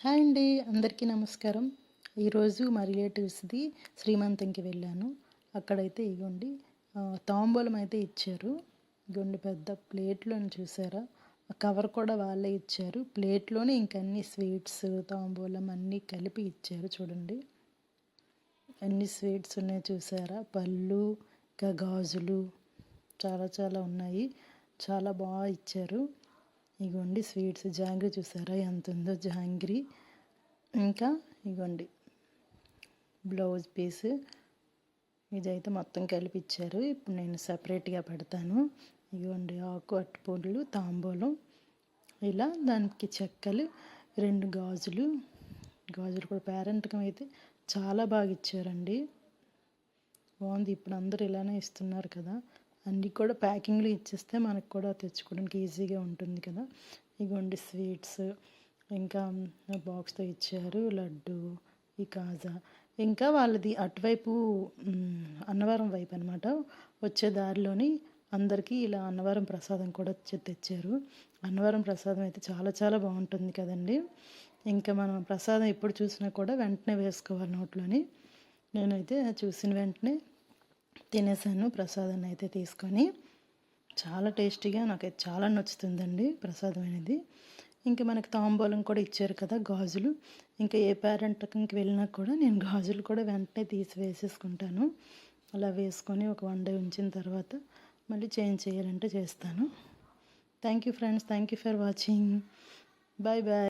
Hi అండి అందరికీ నమస్కారం. ఈరోజు మా రిలేటివ్స్ది శ్రీమంతంకి వెళ్ళాను. అక్కడైతే ఇగోండి తాంబూలం అయితే ఇచ్చారు. ఇగోండి పెద్ద ప్లేట్లోని చూసారా? కవర్ కూడా వాళ్ళే ఇచ్చారు. ప్లేట్లోనే ఇంకన్ని స్వీట్స్ తాంబూలం అన్నీ కలిపి ఇచ్చారు చూడండి. అన్ని స్వీట్స్ ఉన్నాయి చూసారా? పళ్ళు ఇంకా గాజులు చాలా చాలా ఉన్నాయి. చాలా బాగా ఇచ్చారు. ఇగోండి స్వీట్స్. జాంగ్రీ చూసారా? ఎంత ఉందో జాంగ్రీ. ఇంకా ఇగోండి బ్లౌజ్ పీస్. ఇదైతే మొత్తం కలిపి ఇచ్చారు ఇప్పుడు నేను సపరేట్గా పెడతాను. ఇగోండి ఆకు అట్టుపూలు తాంబూలం. ఇలా దానికి చెక్కలు రెండు గాజులు. గాజులు కూడా పేరెంట్కం అయితే చాలా బాగా ఇచ్చారండి. బాగుంది. ఇప్పుడు అందరూ ఇలానే ఇస్తున్నారు కదా. అన్నీ కూడా ప్యాకింగ్లో ఇచ్చేస్తే మనకు కూడా తెచ్చుకోవడానికి ఈజీగా ఉంటుంది కదా. ఇగోండి స్వీట్స్ ఇంకా బాక్స్తో ఇచ్చారు లడ్డు ఈ కాజా. ఇంకా వాళ్ళది అటువైపు అన్నవరం వైపు అనమాట వచ్చే దారిలోని అందరికీ ఇలా అన్నవరం ప్రసాదం కూడా తెచ్చారు. అన్నవరం ప్రసాదం అయితే చాలా చాలా బాగుంటుంది కదండి. ఇంకా మనం ప్రసాదం ఎప్పుడు చూసినా కూడా వెంటనే వేసుకోవాలి నోట్లోని. నేనైతే చూసిన వెంటనే తినేసాను ప్రసాదాన్ని అయితే తీసుకొని. చాలా టేస్టీగా నాకైతే చాలా నచ్చుతుందండి ప్రసాదం అనేది. ఇంకా మనకి తాంబూలం కూడా ఇచ్చారు కదా గాజులు. ఇంకా ఏ పేరెంట్కి వెళ్ళినా కూడా నేను గాజులు కూడా వెంటనే తీసి వేసేసుకుంటాను అలా వేసుకొని ఒక వన్ డే ఉంచిన తర్వాత మళ్ళీ చేంజ్ చేయాలంటే చేస్తాను. Thank you friends thank you for watching bye bye